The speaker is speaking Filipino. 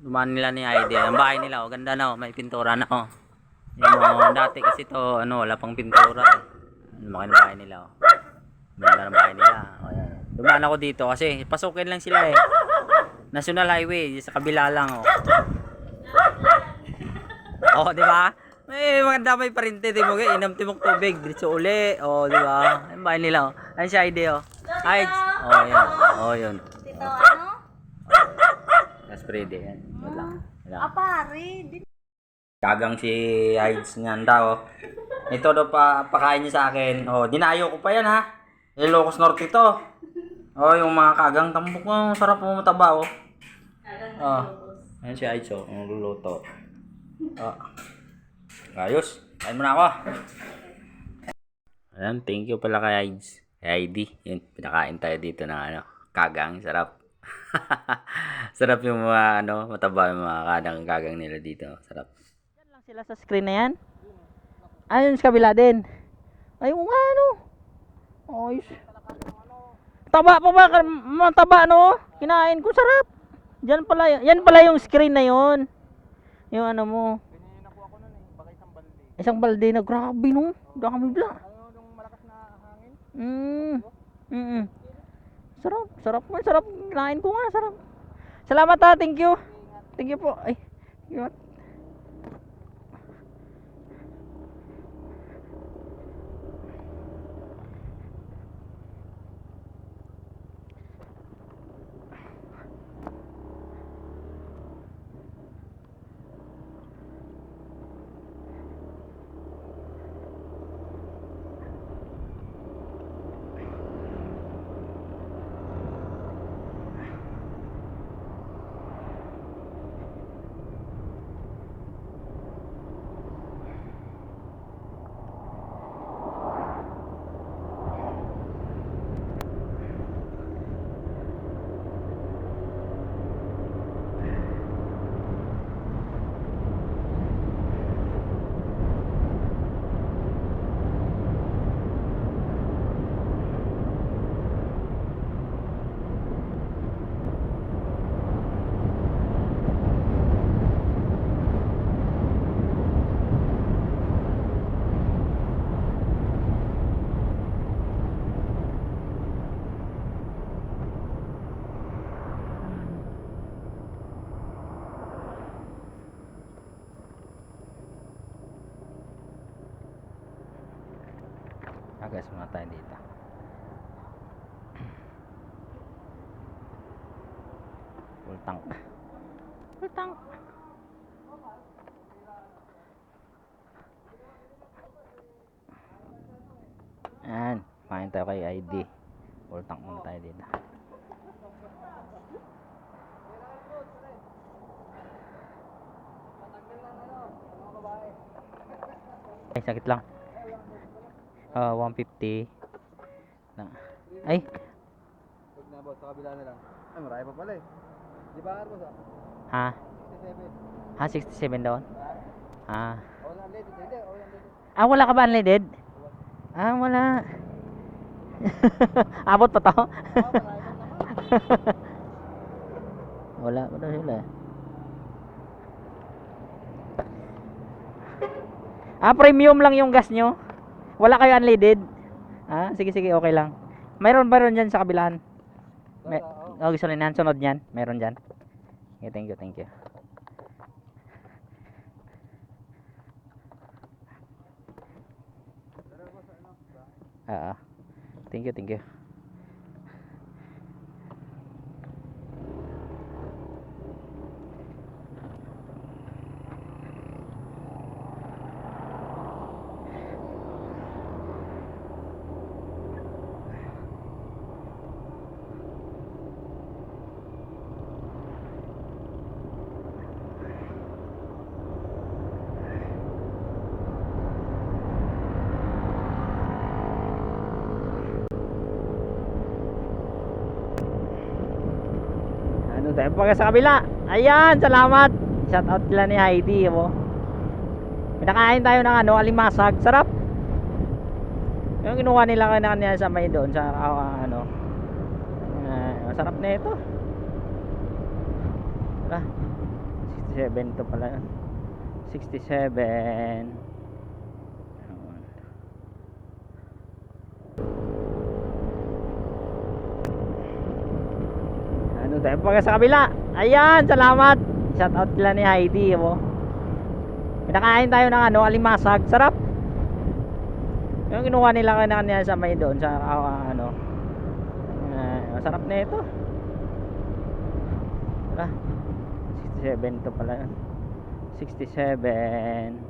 Dumaan nila ni Heidi. Ang bahay nila, oh, ganda na, oh. may pintura na. Oh. Yan, oh. Dati kasi to, ano, wala pang pintura. Eh. Lumaki ng bahay nila. Oh. Ganda ng bahay nila. Oh, yan. Dumaan ako dito kasi pasukin lang sila eh. National Highway, sa kabila lang. Oh, oh di ba? May mga damay pa rin di mo inam timok tubig dito uli. Oh, di ba? Ang bahay nila. Oh. Ayun si Heidi oh. Ay, oh, yan. Oh, yun. Tito, ano? That's pretty. Yan. Wala. Wala. Ah, pare. Di- Kagang si Hides niyan daw. Ito daw pa pakain niya sa akin. Oh, dinayo ko pa yan ha. Ilocos Norte to. Oh, yung mga kagang tambok mo, sarap mo mataba oh. Oh. Ayan si Hides oh, ang luluto. Oh. Ayos. Kain mo na ako. Ayan, thank you pala kay Hides. Kay Heidi. Yun, pinakain tayo dito ng ano, kagang. Sarap. Sarap yung mga ano, mataba yung mga kadang kagang nila dito. Sarap. Yan lang sila sa screen na yan. Ayun sa kabila din. Ay, oo nga, ano. Ayos. Taba pa ba? Mataba, no? Kinain ko, sarap. Diyan pala, yan pala yung screen na yon. Yung ano mo. Isang balde na grabe no. Dami bla. Mm. Mm. Sarap, sarap nga, sarap. Kinain ko nga, sarap. Salamat ha, thank you. Thank you po. Ay, yun. Agas muna tayo dito. Full tank. Full tank. Ayan. Kain tayo kay ID. Full tank muna tayo dito. Ay, sakit lang. Ah, 150. Na. Ay, Huwag na boss, sa kabila na lang. Ay, marami pa pala eh. Di ba boss ah? ha? 67. Ha, 67 doon? Ah. Lady. Ah, wala ka ba unleaded? Ah, wala. Abot pa to? Ah, naman. Wala, wala sila. ah, premium lang yung gas nyo? Wala kayo unleaded? Ah, sige sige, okay lang. Mayroon mayroon dyan sa kabilaan. May, Wala, oh, gusto rin sunod niyan. Meron dyan. Okay, thank you, thank you. Ah, ah. thank you, thank you. Ano tayo pa sa kabila? Ayan, salamat. Shout out nila ni Heidi, mo. Pinakain tayo ng ano, alimasag. Sarap. Yung kinuha nila kanina sa may doon sa ah, ano. Uh, masarap na ito. Tara. 67 to pala yun. 67. Ano tayo pa sa kabila? Ayan, salamat. Shout out nila ni Heidi, oh. Pinakain tayo ng ano, alimasag. Sarap. Yung kinuha nila kanina sa may doon sa ah, ano. Uh, masarap na ito. Ah, 67 to pala yun. 67.